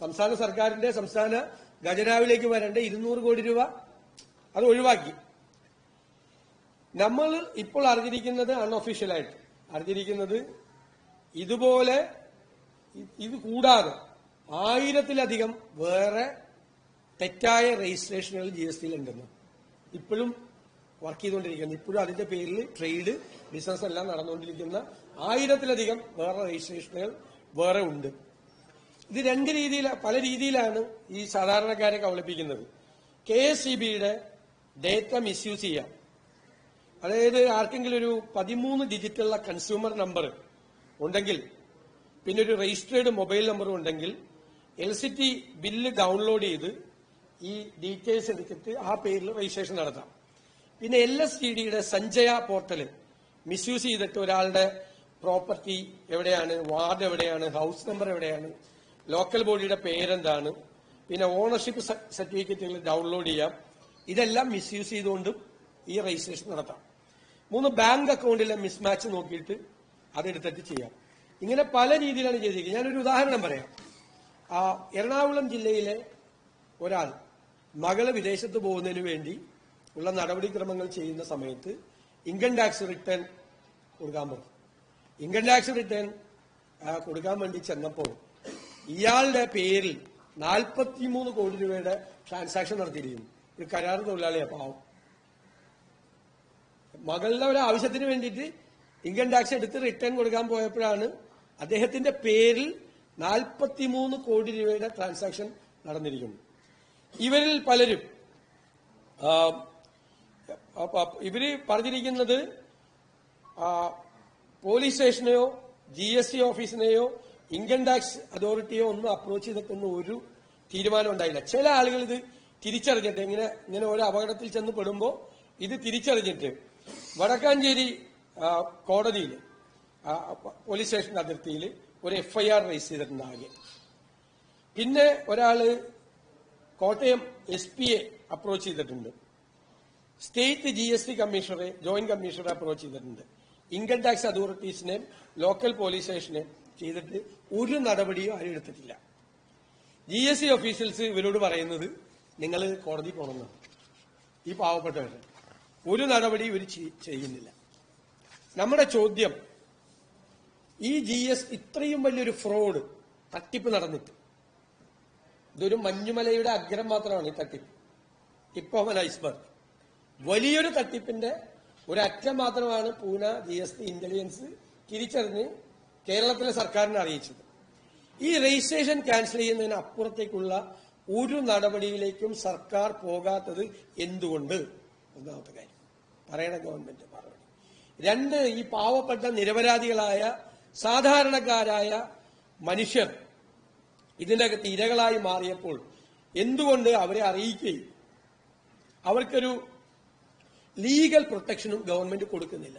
സംസ്ഥാന സർക്കാരിന്റെ സംസ്ഥാന ഖജനാവിലേക്ക് വരേണ്ട ഇരുന്നൂറ് കോടി രൂപ അത് ഒഴിവാക്കി. നമ്മൾ ഇപ്പോൾ അറിഞ്ഞിരിക്കുന്നത് അൺഒഫീഷ്യലായിട്ട് അറിഞ്ഞിരിക്കുന്നത് ഇതുപോലെ ഇത് കൂടാതെ ആയിരത്തിലധികം വേറെ തെറ്റായ രജിസ്ട്രേഷനുകൾ ജി എസ് ടിയിൽ ഉണ്ടെന്ന് ഇപ്പോഴും വർക്ക് ചെയ്തുകൊണ്ടിരിക്കുന്നു. ഇപ്പോഴും അതിന്റെ പേരിൽ ട്രേഡ് ബിസിനസ് എല്ലാം നടന്നുകൊണ്ടിരിക്കുന്ന ആയിരത്തിലധികം വേറെ രജിസ്ട്രേഷനുകൾ വേറെ ഉണ്ട്. ഇത് രണ്ട് രീതിയിൽ പല രീതിയിലാണ് ഈ സാധാരണക്കാരെ കബളിപ്പിക്കുന്നത്. കെ എസ് ഇ ബിയുടെ ഡേറ്റ മിസ്യൂസ് ചെയ്യാം. അതായത് ആർക്കെങ്കിലും ഒരു പതിമൂന്ന് ഡിജിറ്റുള്ള കൺസ്യൂമർ നമ്പർ ഉണ്ടെങ്കിൽ പിന്നെ ഒരു രജിസ്റ്റേർഡ് മൊബൈൽ നമ്പറും ഉണ്ടെങ്കിൽ L C T bill download ചെയ്ത് ഈ ഡീറ്റെയിൽസ് എടുത്തിട്ട് ആ പേരിൽ രജിസ്ട്രേഷൻ നടത്താം. പിന്നെ എൽ എസ് ടി ഡിയുടെ സഞ്ജയ പോർട്ടൽ മിസ്യൂസ് ചെയ്തിട്ട് ഒരാളുടെ പ്രോപ്പർട്ടി എവിടെയാണ് വാർഡ് എവിടെയാണ് ഹൗസ് നമ്പർ എവിടെയാണ് ലോക്കൽ ബോഡിയുടെ പേരെന്താണ്? പിന്നെ ഓണർഷിപ്പ് സർട്ടിഫിക്കറ്റുകൾ ഡൗൺലോഡ് ചെയ്യാം. ഇതെല്ലാം മിസ്യൂസ് ചെയ്തുകൊണ്ടും ഈ രജിസ്ട്രേഷൻ നടത്താം. മൂന്ന് ബാങ്ക് അക്കൗണ്ടിലെ മിസ്മാച്ച് നോക്കിയിട്ട് അതെടുത്തിട്ട് ചെയ്യാം. ഇങ്ങനെ പല രീതിയിലാണ് ചെയ്തിരിക്കുന്നത്. ഞാനൊരു ഉദാഹരണം പറയാം. എറണാകുളം ജില്ലയിലെ ഒരാൾ മകൾ വിദേശത്ത് പോകുന്നതിന് വേണ്ടി ഉള്ള നടപടിക്രമങ്ങൾ ചെയ്യുന്ന സമയത്ത് ഇൻകം ടാക്സ് റിട്ടേൺ കൊടുക്കാൻ പോകും ഇൻകം ടാക്സ് റിട്ടേൺ കൊടുക്കാൻ വേണ്ടി ചെന്നപ്പോൾ ഇയാളുടെ പേരിൽ നാൽപ്പത്തിമൂന്ന് കോടി രൂപയുടെ ട്രാൻസാക്ഷൻ നടത്തിയിരിക്കുന്നു. ഒരു കരാർ തൊഴിലാളിയെ പാവം. മകളുടെ ഒരു ആവശ്യത്തിന് വേണ്ടിയിട്ട് ഇൻകം ടാക്സ് എടുത്ത് റിട്ടേൺ കൊടുക്കാൻ പോയപ്പോഴാണ് അദ്ദേഹത്തിന്റെ പേരിൽ നാൽപ്പത്തിമൂന്ന് കോടി രൂപയുടെ ട്രാൻസാക്ഷൻ നടന്നിരിക്കുന്നു. ഇവരിൽ പലരും ഇവർ പറഞ്ഞിരിക്കുന്നത് പോലീസ് സ്റ്റേഷനെയോ ജി എസ് ടി ഓഫീസിനെയോ ഇൻകം ടാക്സ് അതോറിറ്റിയോ ഒന്നും അപ്രോച്ച് ചെയ്തിട്ടൊന്നും ഒരു തീരുമാനം ഉണ്ടായില്ല. ചില ആളുകൾ ഇത് തിരിച്ചറിഞ്ഞിട്ട് ഇങ്ങനെ ഇങ്ങനെ ഒരു അപകടത്തിൽ ചെന്ന് പെടുമ്പോൾ ഇത് തിരിച്ചറിഞ്ഞിട്ട് വടക്കാഞ്ചേരി കോടതിയിൽ പോലീസ് സ്റ്റേഷൻ അതിർത്തിയിൽ ഒരു എഫ്ഐആർ രജിസ്റ്റർ ചെയ്തിട്ടുണ്ട് ആകെ. പിന്നെ ഒരാൾ കോട്ടയം എസ് പിയെ അപ്രോച്ച് ചെയ്തിട്ടുണ്ട്. സ്റ്റേറ്റ് ജി എസ് ടി കമ്മീഷണറെ ജോയിന്റ് കമ്മീഷണറെ അപ്രോച്ച് ചെയ്തിട്ടുണ്ട്. ഇൻകം ടാക്സ് അതോറിറ്റീസിനെയും ലോക്കൽ പോലീസ് സ്റ്റേഷനെ ചെയ്തിട്ട് ഒരു നടപടിയും ആരും എടുത്തിട്ടില്ല. ജി എസ് സി ഓഫീസേഴ്സ് ഇവരോട് പറയുന്നത് നിങ്ങൾ കോടതി പോകണമെന്നാണ് ഈ പാവപ്പെട്ടവർ ഒരു നടപടി ഇവർ ചെയ്- ചെയ്യുന്നില്ല. നമ്മുടെ ചോദ്യം ഈ ജി എസ് ഇത്രയും വലിയൊരു ഫ്രോഡ് തട്ടിപ്പ് നടന്നിട്ട്. ഇതൊരു മഞ്ഞുമലയുടെ അഗ്രം മാത്രമാണ് ഈ തട്ടിപ്പ്. Tip iceberg. വലിയൊരു തട്ടിപ്പിന്റെ ഒരറ്റം മാത്രമാണ് പൂന ജി എസ് ഇന്റലിജൻസ് തിരിച്ചറിഞ്ഞ് കേരളത്തിലെ സർക്കാരിനെ അറിയിച്ചത്. ഈ രജിസ്ട്രേഷൻ ക്യാൻസൽ ചെയ്യുന്നതിന് അപ്പുറത്തേക്കുള്ള ഒരു നടപടിയിലേക്കും സർക്കാർ പോകാത്തത് എന്തുകൊണ്ട്? ഒന്നാമത്തെ കാര്യം. പറയണ ഗവൺമെന്റ് മറുപടി. രണ്ട് ഈ പാവപ്പെട്ട നിരപരാധികളായ സാധാരണക്കാരായ മനുഷ്യർ ഇതിന്റെ അകത്ത് ഇരകളായി മാറിയപ്പോൾ എന്തുകൊണ്ട് അവരെ അറിയിക്കുകയും അവർക്കൊരു ലീഗൽ പ്രൊട്ടക്ഷനും ഗവൺമെന്റ് കൊടുക്കുന്നില്ല?